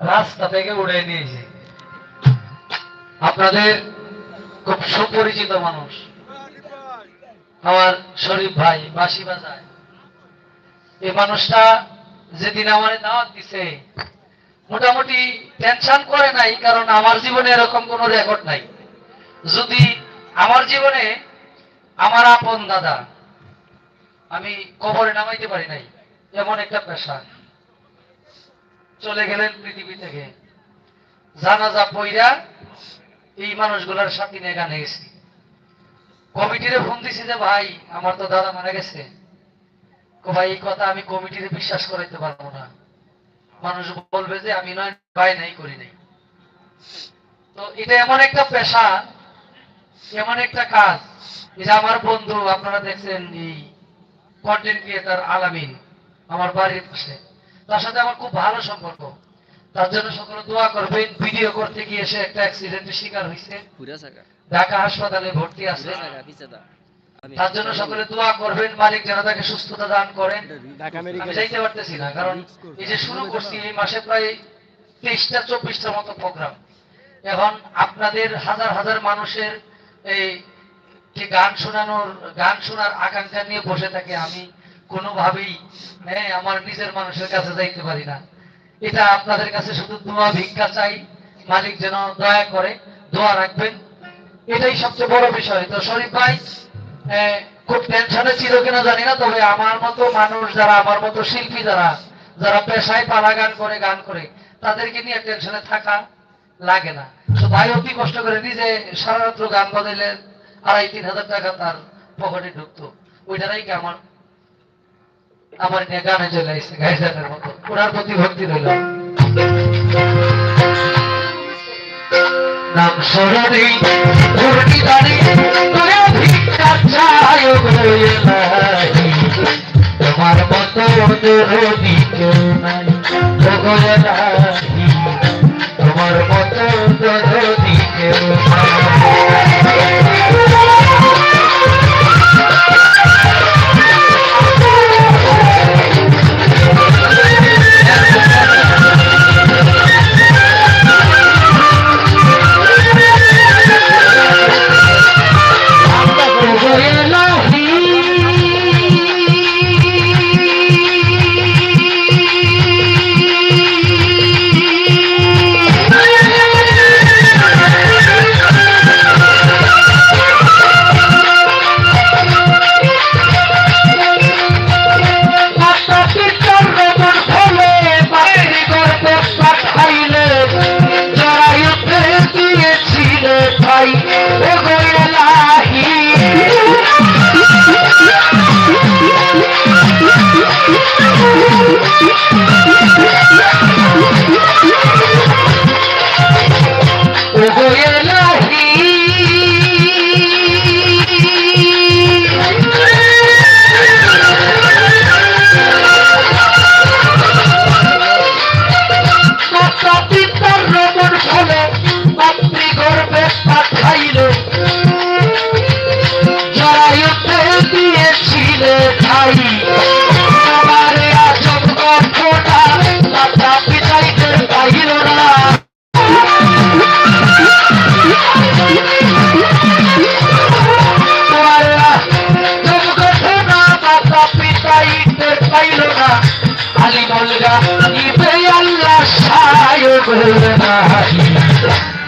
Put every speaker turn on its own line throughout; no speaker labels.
রাস্তা থেকে উড়ে নিয়েছে। আপনাদের খুব সুপরিচিত মানুষ। আমার শরীফ ভাই বাসি বাজায়। এই মানুষটা যেদিন আমার দাওয়াত দিছে, মোটামুটি টেনশন করে নাই, কারণ আমার জীবনে এরকম কোন রেকর্ড নাই। যদি আমার জীবনে আমার আপন দাদা, আমি কবরে নামাইতে পারি নাই, এমন একটা পেশা। চলে গেলেন পৃথিবী থেকে। জানাজা পইরা এই মানুষগুলোর সাথে নিয়ে গানে গেছি। কমিটিরে ফোন দিছি যে, ভাই, আমার তো দাদা মারা গেছে। ভাই, এই কথা আমি কমিটিরে বিশ্বাস করাইতে পারব না। মানুষ বলবে যে, আমি নয়, ভাই নাই, করি নাই। তো এটা এমন একটা পেশা, এমন একটা কাজ। যে আমার বন্ধু, আপনারা দেখছেন এই কন্টেন্ট ক্রিয়েটার আলামিন, আমার বাড়ির পাশে। তার সাথে আমার খুব ভালো সম্পর্ক। তার জন্য সকলে দোয়া করবেন। ভিডিও করতে গিয়ে সে একটা অ্যাক্সিডেন্টের শিকার হয়েছে। ঢাকা হাসপাতালে ভর্তি আছে। তার জন্য সকলে দোয়া করবেন। মালিক যেন তাকে সুস্থতা দান করেন। আমি
মেডিকেল
পারতেছি না কারণ এই যে শুরু করছি এই মাসে প্রায় তেইশটা চব্বিশটার মতো প্রোগ্রাম এখন আপনাদের হাজার হাজার মানুষের এই গান শোনানোর গান শোনার আকাঙ্ক্ষা নিয়ে বসে থাকে আমি। কোনোভাবেই হ্যাঁ আমার নিজের মানুষের কাছে যাইতে পারি না। এটা আপনাদের কাছে শুধু দোয়া, ভিক্ষা চাই। মালিক যেন দয়া করে দোয়া রাখবেন। এটাই সবচেয়ে বড় বিষয়। তো শরীফ ভাই খুব টেনশনে ছিল কিনা জানি না, তবে আমার মতো মানুষ যারা, আমার মতো শিল্পী যারা যারা পেশায় পালা গান করে গান করে, তাদেরকে নিয়ে টেনশনে থাকা লাগে না। তো ভাই অতি কষ্ট করে নিজে সারা রাত্র গান বাজাইলে আড়াই তিন হাজার টাকা তার পকেটে ঢুকতো। ওইটারাই কি আমার আমার নিয়ে গানে চলে আসছে গাইজানের মতো ওনার প্রতি ভক্তি রইল নাম স্মরণে, ঘূর্ণি দাঁড়ি তোরা ভিক্ষা চায়। তোমার মতো নাই এলাহি। তোমার মতো দরদি কেউ ভাই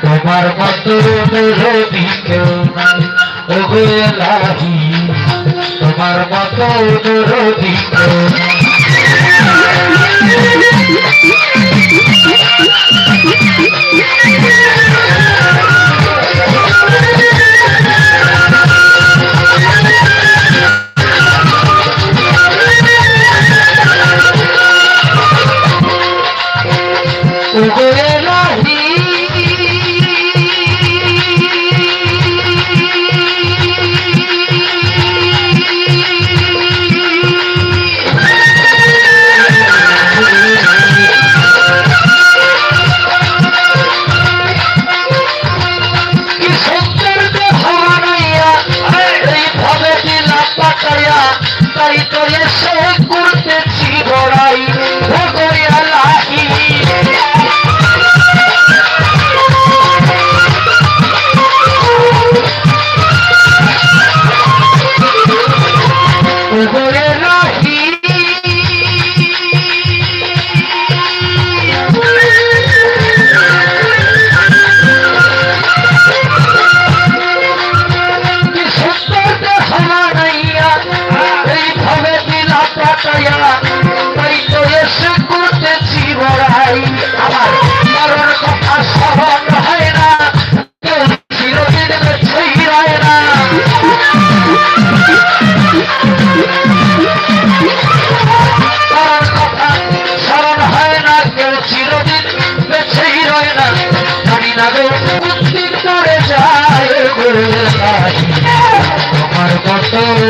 তোমার মতো রবি কেউ নাই ও গো এলাহি। তোমার মতো রবি কেউ নাই।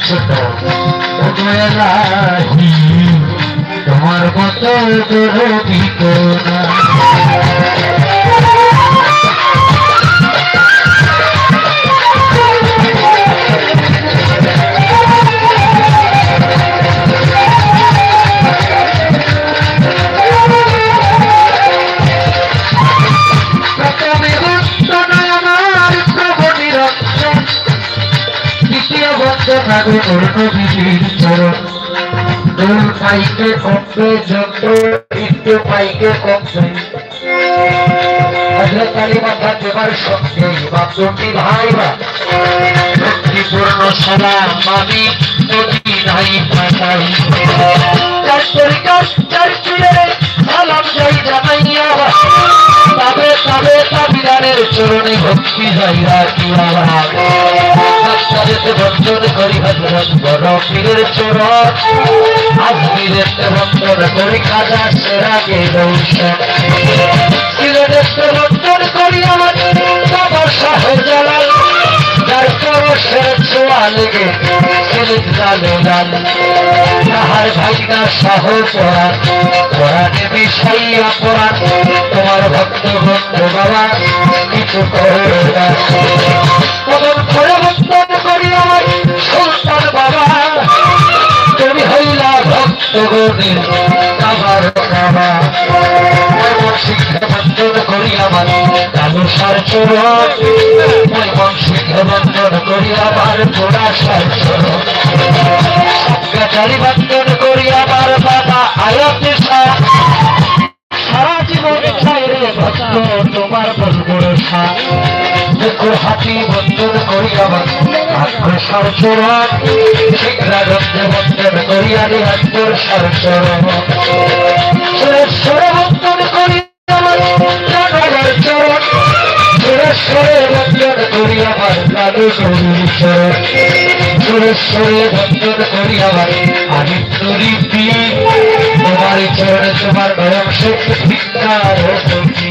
ছোট তোমার মত দরবি কোনা বন্দনা গুরুর নবীর চরণ দোল পাইকে কমবে যত একটু পাইকে কমবে হজরত আলী মাথা দেবার সঙ্গে বাপটি ভাই বা ভক্তিপূর্ণ সালাম আমি নদী নাই পাঠাই চরণে ভক্তি যাই রাখিয়া বঞ্চন করি, হজরত বড় পীরের চরণ। আজমিরের বঞ্চন করি খাজা সেরাকে বঞ্চন করি আমার বাবা যার লেগে জালে তাহার ভাইনা সহ পড়ান পড়ানে মিশাইয়া পড়ান তোমার ভক্ত ভক্ত বাবা, কিছু করো না। কদম করে ভক্তন করি আমার সুলতান বাবা। তুমি হইলা ভক্ত গণে আমার বাবা। শিক্ষা বন্ধন করি আমার কালো সার চোরণ শিক্ষা বন্ধন করি আমার পোড়া সার চোরণ সজ্ঞাচারী বন্ধন করি আমার বাবা আয়তে সারা জীবন চাইরে ভক্ত তোমার বলবরসা দেখো হাতি বন্ধন করি আমার আগ্রসর চোরণ শিক্ষাগন্ধ বন্ধন করি আমি আগ্রসর চোরণ সুরেশ্বর বন্ধন করি আমার চরণ সুরেশ্বরে বন্ধন করি আমার কালু গৌরী চরণ সুরেশ্বরে বন্ধন করি আমার আদিত্য রীতি তোমার চরণে তোমার নয়ন শক্তি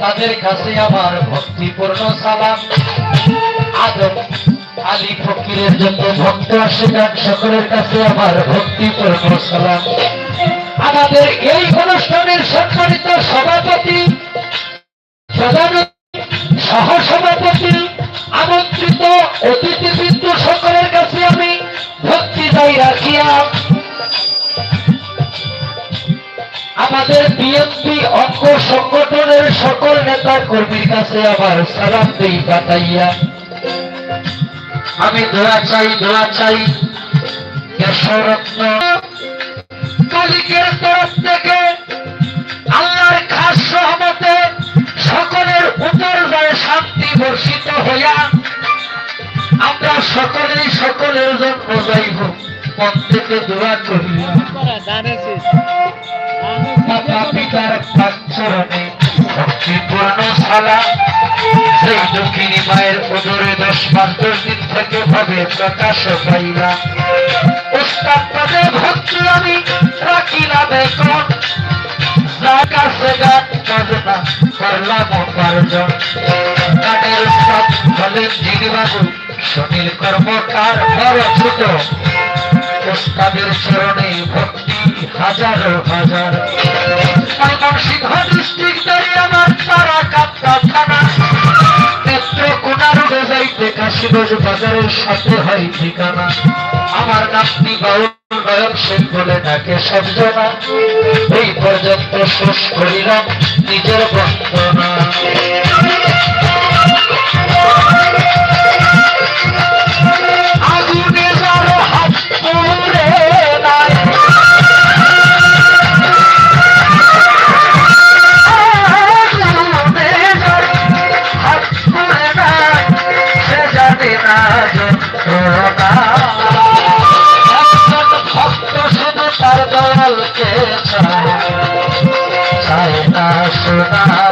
তাদের কাছে আমার ভক্তিপূর্ণ সালাম। আদম, আলী ফকিরের যত ভক্ত যান সকলের কাছে আমার ভক্তিপূর্ণ সালাম। আমাদের এই অনুষ্ঠানের সম্মানিত সভাপতি সহসভাপতি, আমন্ত্রিত অতিথিবৃন্দ, সকলের কাছে আমি ভক্তি দায়ী রাখিয়া আমাদের বিএনপি অঙ্গ সংগঠনের সকল নেতা কর্মীর কাছে আমার সালাম দেই পাঠাইয়া আমি দোয়া চাই দোয়া চাই সহমতে সকলের উপর শান্তি বর্ষিত হইয়া আমরা সকলেই সকলের দোয়া করিয়া মাতা পিতার পাঁচরণে ভক্তিপূর্ণ সালা সেই দক্ষিণী মায়ের ওদরে দশ দশ দিন থেকে ভাবে প্রকাশ পাইলা। উস্তাদ পদে আমি রাখিলাম এখন যার কাছে গান বাজনা করলাম উপার্জন গানের উস্তাদ হলেন জিনিবাবু, সুনীল কর্মকার বড় ছোট উস্তাদের চরণে ভক্তি হাজারো হাজার ময়মনসিংহ ডিস্ট্রিক্ট আমার তারা কাপ্তা থানা নেত্রকোনা রোডে যাইতে কাশীগঞ্জ বাজারের সাথে হয় ঠিকানা। আমার নাতনি বাউল নয়ন সেন বলে ডাকে সবজনা এই পর্যন্ত শেষ করিলাম নিজের বন্দনা। চায়? চায় না সোনা দানা